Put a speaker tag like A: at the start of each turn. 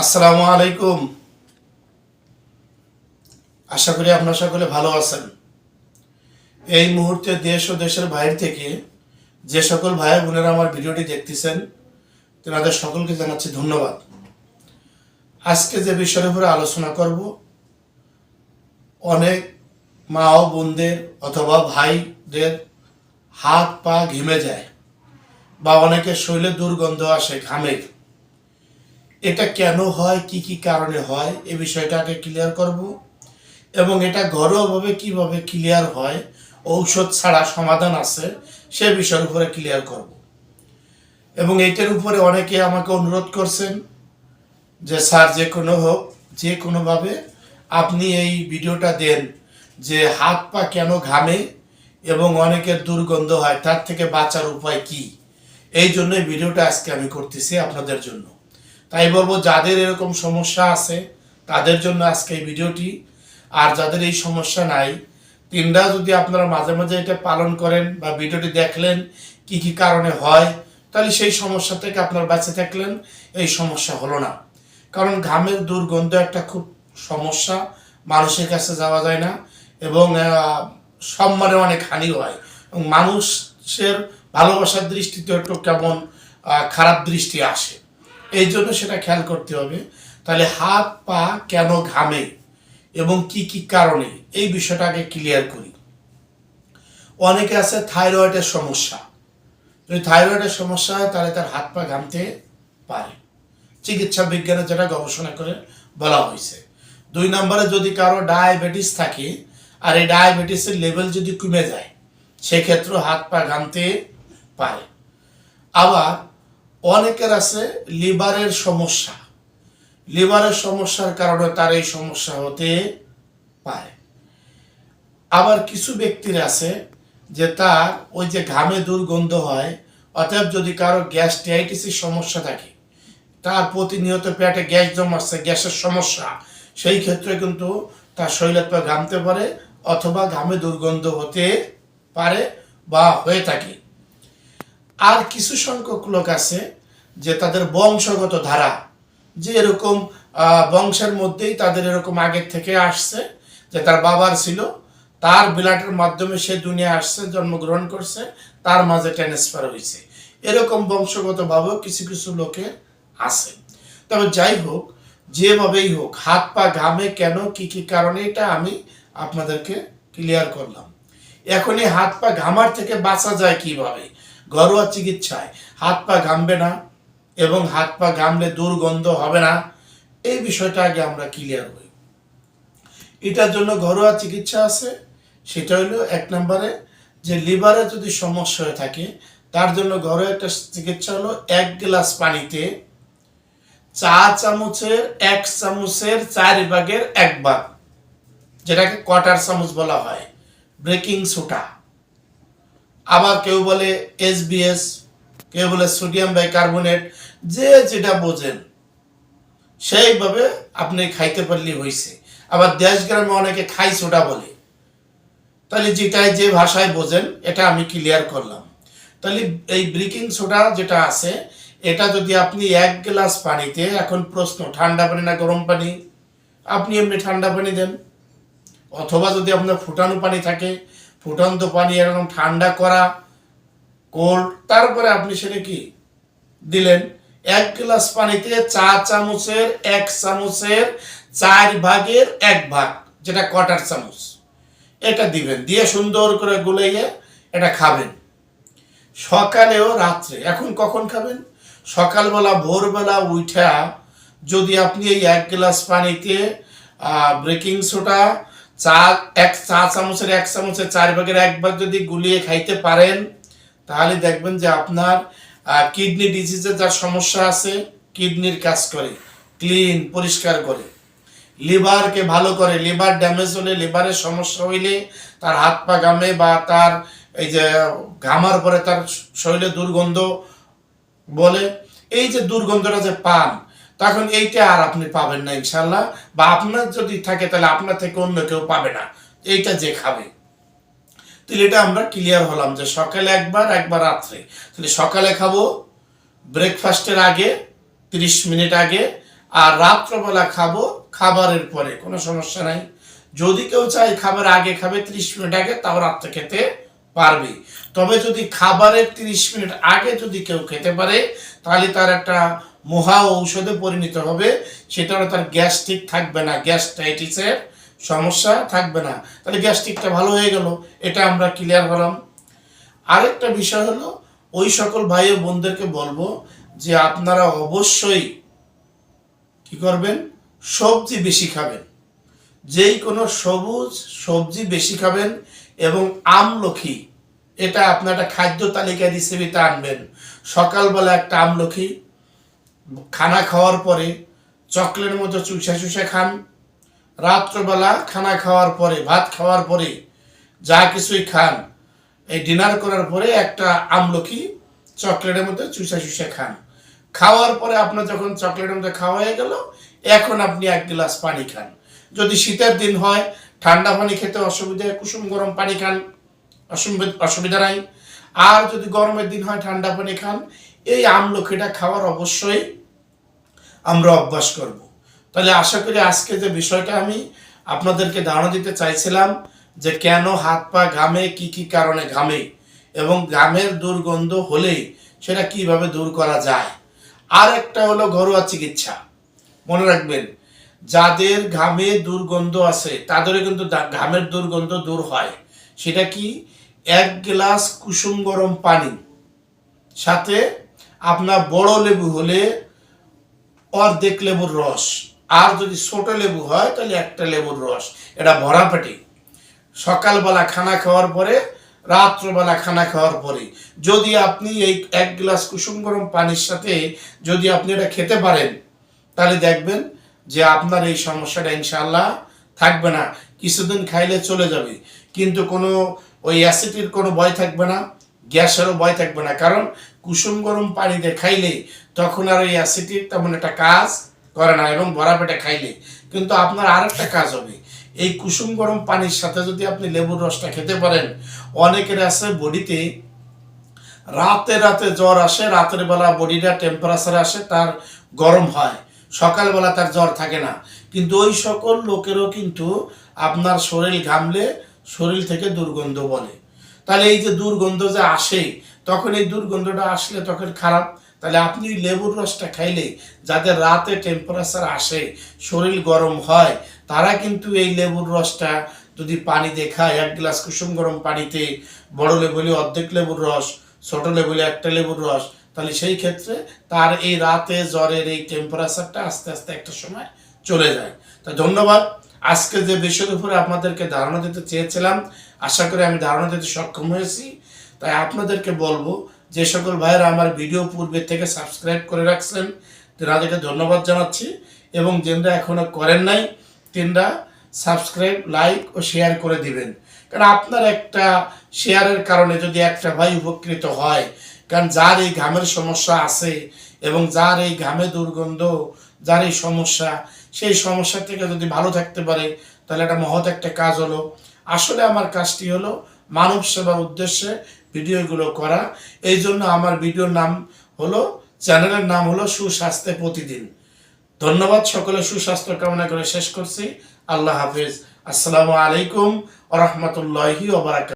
A: আসসালামু আলাইকুম। আশা করি আপনার সকলে ভালো আছেন। এই মুহূর্তে দেশ ও দেশের বাইরে থেকে যে সকল ভাই বোনেরা আমার ভিডিওটি দেখতেছেন, তেনাদের সকলকে জানাচ্ছি ধন্যবাদ। আজকে যে বিষয়ের উপরে আলোচনা করব, অনেক মা ও বোনদের অথবা ভাইদের হাত পা ঘেমে যায় বা অনেকের শরীরে দুর্গন্ধ আসে, ঘামের। এটা কেন হয়, কি কি কারণে হয়, এ বিষয়টা আগে ক্লিয়ার করব। এবং এটা ঘরোয়াভাবে কীভাবে ক্লিয়ার হয়, ঔষধ ছাড়া সমাধান আছে, সে বিষয়ের উপরে ক্লিয়ার করব। এবং এইটার উপরে অনেকে আমাকে অনুরোধ করছেন যে, স্যার, যে কোনো হোক, যে কোনোভাবে আপনি এই ভিডিওটা দেন যে হাত পা কেন ঘামে এবং অনেকের দুর্গন্ধ হয়, তার থেকে বাঁচার উপায় কি? এই জন্য ভিডিওটা আজকে আমি করতেছি আপনাদের জন্য। তাই বলব, যাদের এরকম সমস্যা আছে, তাদের জন্য আজকে এই ভিডিওটি। আর যাদের এই সমস্যা নাই তিনটা যদি আপনারা মাঝে মাঝে এটা পালন করেন বা ভিডিওটি দেখলেন কি কি কারণে হয়, তাহলে সেই সমস্যা থেকে আপনার বাঁচে থাকলেন, এই সমস্যা হলো না। কারণ ঘামের দুর্গন্ধ একটা খুব সমস্যা, মানুষের কাছে যাওয়া যায় না, এবং সম্মানে অনেক হানি হয়। এবং মানুষের ভালোবাসার দৃষ্টিতে একটু কেমন খারাপ দৃষ্টি আসে। এই জন্য সেটা খেয়াল করতে হবে। তাহলে হাত, পা কেন ঘামে এবং কি কি কারণে? এই বিষয়টাকে ক্লিয়ার করি। অনেকে আছে থাইরয়েডের সমস্যা। যদি থাইরয়েডের সমস্যা হয়, তাহলে তার হাত, পা ঘামতে পারে। চিকিৎসা বিজ্ঞানে যেটা গবেষণা করে বলা হয়েছে। দুই নম্বরে যদি কারও ডায়াবেটিস থাকে, আর এই ডায়াবেটিসের লেভেল যদি কমে যায় সেক্ষেত্রে হাত, পা ঘামতে পারে। আবার অনেকের আছে লিভারের সমস্যা। লিভারের সমস্যার কারণে তার এই সমস্যা হতে পারে। আবার কিছু ব্যক্তির আছে যে তার ওই যে ঘামে দুর্গন্ধ হয়, অতএব যদি কারও গ্যাস্ট্রাইটিসের সমস্যা থাকে, তার প্রতিনিয়ত পেটে গ্যাস জমাচ্ছে, গ্যাসের সমস্যা, সেই ক্ষেত্রে কিন্তু তার শরীরের ঘামতে পারে অথবা ঘামে দুর্গন্ধ হতে পারে বা হয়ে থাকে। আর কিছু সংখ্যক লোক আছে যে তাদের বংশগত ধারা, যে এরকম বংশের মধ্যেই তাদের এরকম আগের থেকে আসছে, যে তার বাবার ছিল, তার বিলাটের মাধ্যমে সে দুনিয়া আসছে, জন্মগ্রহণ করছে, তার মাঝে ট্রান্সফার হয়েছে। এরকম বংশগতভাবেও কিছু কিছু লোকের আছে। তবে যাই হোক, যেভাবেই হোক, হাত পা ঘামে কেন, কি কি কারণে, এটা আমি আপনাদেরকে ক্লিয়ার করলাম। এখন এই হাত পা ঘামার থেকে বাঁচা যায় কীভাবে? ঘরোয়া চিকিৎসায়। হাত পা ঘামবে না এবং হাত পা ঘামলে দুর্গন্ধ হবে না। এই বিষয়টা আগে আমরা ক্লিয়ার হই। এটার জন্য ঘরোয়া চিকিৎসা আছে। সেটা হলো এক নম্বরে যে লিভারে যদি সমস্যা হয়ে থাকে, তার জন্য ঘরোয়া একটা চিকিৎসা হলো এক গ্লাস পানিতে চা চামচের এক চামচের চার ভাগের এক ভাগ, যেটাকে কোয়ার্টার চামচ বলা হয়। ব্রেকিং সোডা আবার কেউ বলে এসবিএস কেউ বলে সোডিয়াম বাইকার্বনেট যে যেটা বোঝেন, সেইভাবে আপনি খাইতে পারলে হয়েছে আবার দেশ গ্রামে অনেকে খাই সোডা বলে। তাহলে যেটাই যে ভাষায় বোঝেন, এটা আমি ক্লিয়ার করলাম। তাহলে এই ব্রেকিং সোডা যেটা আছে, এটা যদি আপনি এক গ্লাস পানিতে, এখন প্রশ্ন, ঠান্ডা পানি না গরম পানি? আপনি এমনি ঠান্ডা পানি দেন। অথবা যদি আপনার ফুটানো পানি থাকে ফুটন্ত পানি, এরকম ঠান্ডা করা কোল্ড তারপরে আপনি সেটা কি দিলেন? এক গ্লাস পানিতে চা চামচের এক চামচের চার ভাগের এক ভাগ, যেটা কটার চামচ। এটা দিবেন, দিয়ে সুন্দর করে গুলাইয়ে এটা খাবেন। সকালেও রাত্রে, এখন কখন খাবেন? সকালবেলা, ভোরবেলা উঠা যদি আপনি এই এক গ্লাস পানিতে ব্রেকিং সোডা চা, এক চা চামচের এক চামচের চার ভাগের এক ভাগ যদি গুলিয়ে খাইতে পারেন, তাহলে দেখবেন যে আপনার কিডনি ডিজিজের যার সমস্যা আছে, কিডনির কাজ করে ক্লিন পরিষ্কার করে। লিভারকে ভালো করে, লিভার ড্যামেজ হলে, লিভারের সমস্যা হইলে তার হাত পা ঘামে বা তার এই যে ঘামার পরে তার শরীরে দুর্গন্ধ বলে। এই যে দুর্গন্ধটা যে পান তখন এইটা আর আপনি পাবেন না ইনশাল্লাহ বা আপনার যদি থাকে, তাহলে আপনার থেকে অন্য কেউ পাবে না। এইটা যে খাবে। তাহলে এটা আমরা ক্লিয়ার হলাম যে সকালে একবার একবার রাত্রে। তাহলে সকালে খাব ব্রেকফাস্টের আগে, তিরিশ মিনিট আগে, আর রাত্রবেলা খাব খাবারের পরে, কোনো সমস্যা নাই। যদি কেউ চায় খাবার আগে খাবে, ত্রিশ মিনিট আগে, তাও রাত্রে খেতে পারবে তবে যদি খাবারের তিরিশ মিনিট আগে যদি কেউ খেতে পারে, তাহলে তার একটা মহা ঔষধে পরিণত হবে, সেটা তার গ্যাস্ট্রিক থাকবে না, গ্যাস্ট্রাইটিসের সমস্যা থাকবে না। তাহলে গ্যাস্ট্রিকটা ভালো হয়ে গেল, এটা আমরা ক্লিয়ার হলাম। আরেকটা বিষয় হলো, ওই সকল ভাই ও বোনদেরকে বলব যে আপনারা অবশ্যই কি করবেন? সবজি বেশি খাবেন। যেই কোনো সবুজ সবজি বেশি খাবেন এবং আমলখি এটা আপনার একটা খাদ্য তালিকা হিসেবে তা আনবেন। সকালবেলা একটা আমলখি খানা খাওয়ার পরে চকলেটের মতো চুষা চুষা খান। রাত্রবেলা খানা খাওয়ার পরে, ভাত খাওয়ার পরে যা কিছুই খান, এই ডিনার করার পরে একটা আমলকি চকলেটের মধ্যে চুষা চুষা খান। খাওয়ার পরে আপনার যখন চকলেটের মধ্যে খাওয়া হয়ে গেল, এখন আপনি এক গ্লাস পানি খান। যদি শীতের দিন হয়, ঠান্ডা পানি খেতে অসুবিধা, কুসুম গরম পানি খান অসুবিধা নাই। আর যদি গরমের দিন হয়, ঠান্ডা পানি খান, এই আমলকিটা খাওয়ার অবশ্যই আমরা অভ্যাস করব। তাহলে আশা করি আজকে যে বিষয়টা আমি আপনাদেরকে ধারণা দিতে চাইছিলাম যে কেন হাত পা ঘামে, কি কি কারণে ঘামে এবং ঘামের দুর্গন্ধ হলে সেটা কীভাবে দূর করা যায়। আর একটা হলো ঘরোয়া চিকিৎসা। মনে রাখবেন, যাদের ঘামে দুর্গন্ধ আছে, তাদেরও কিন্তু ঘামের দুর্গন্ধ দূর হয়। সেটা কি? এক গ্লাস কুসুম গরম পানি। সাথে আপনার বড় লেবু হলে অর্ধেক লেবুর রস। আর যদি ছোট লেবু হয়, তাহলে একটা লেবুর রস। এটা ভরা সকালবেলা খানা খাওয়ার পরে, রাত্রবেলা খানা খাওয়ার পরে। যদি আপনি এই এক গ্লাস কুসুম গরম পানির সাথে যদি আপনি এটা খেতে পারেন, তাহলে দেখবেন যে আপনার এই সমস্যাটা ইনশাল্লাহ থাকবে না। কিছুদিন খাইলে চলে যাবে। কিন্তু কোনো ওই অ্যাসিডির কোনো ভয় থাকবে না, গ্যাসেরও ভয় থাকবে না। কারণ কুসুম গরম পানিতে খাইলে তখন আর ওই অ্যাসিডির তেমন একটা কাজ করে না এবং ভরা পেটে খাইলে কিন্তু আপনার আর একটা কাজ হবে। এই কুসুম গরম পানির সাথে যদি আপনি লেবুর রসটা খেতে পারেন, অনেকের আছে বডিতে রাতে রাতে জ্বর আসে, রাতের বেলা বডিটা টেম্পারেচার আসে, তার গরম হয়। সকালবেলা তার জ্বর থাকে না। কিন্তু ওই সকল লোকেরও কিন্তু আপনার শরীর ঘামলে শরীর থেকে দুর্গন্ধ বলে। তাহলে এই যে দুর্গন্ধ যে আসে, তখন এই দুর্গন্ধটা আসলে তখন খারাপ। তাহলে আপনি লেবুর রসটা খাইলে যাদের রাতে টেম্পারেচার আসে, শরীর গরম হয়, তারা কিন্তু এই লেবুর রসটা যদি পানি দিয়ে খায়, এক গ্লাস কুসুম গরম পানিতে বড় লেবুলে অর্ধেক লেবুর রস, ছোট লেবুলে একটা লেবুর রস, তাহলে সেই ক্ষেত্রে তার এই রাতে জ্বরের এই টেম্পারেচারটা আস্তে আস্তে একটা সময় চলে যায়। তা ধন্যবাদ। আজকে যে বিষয়ের উপরে আপনাদেরকে ধারণা দিতে চেয়েছিলাম, আশা করি আমি ধারণা দিতে সক্ষম হয়েছি। তাই আপনাদেরকে বলব যে সকল ভাইয়েরা আমার ভিডিও পূর্বে থেকে সাবস্ক্রাইব করে রাখছেন, তাদেরকে ধন্যবাদ জানাচ্ছি। এবং যেনরা এখনও করেন নাই, তিনরা সাবস্ক্রাইব, লাইক ও শেয়ার করে দিবেন। কারণ আপনার একটা শেয়ারের কারণে যদি একটা ভাই উপকৃত হয়, কারণ যার এই ঘামের সমস্যা আছে এবং যার এই ঘামে দুর্গন্ধ, যার এই সমস্যা, সেই সমস্যা থেকে যদি ভালো থাকতে পারে, তাহলে একটা মহৎ একটা কাজ হলো। আসলে আমার কাজটি হলো মানব সেবার উদ্দেশ্যে ভিডিওগুলো করা। এই জন্য আমার ভিডিওর নাম হলো, চ্যানেলের নাম হলো সুস্বাস্থ্যে প্রতিদিন। ধন্যবাদ সকলে, সুস্বাস্থ্য কামনা করে শেষ করছি। আল্লাহ হাফিজ। আসসালামু আলাইকুম ওরহমতুল্লাহি ওবরাকাত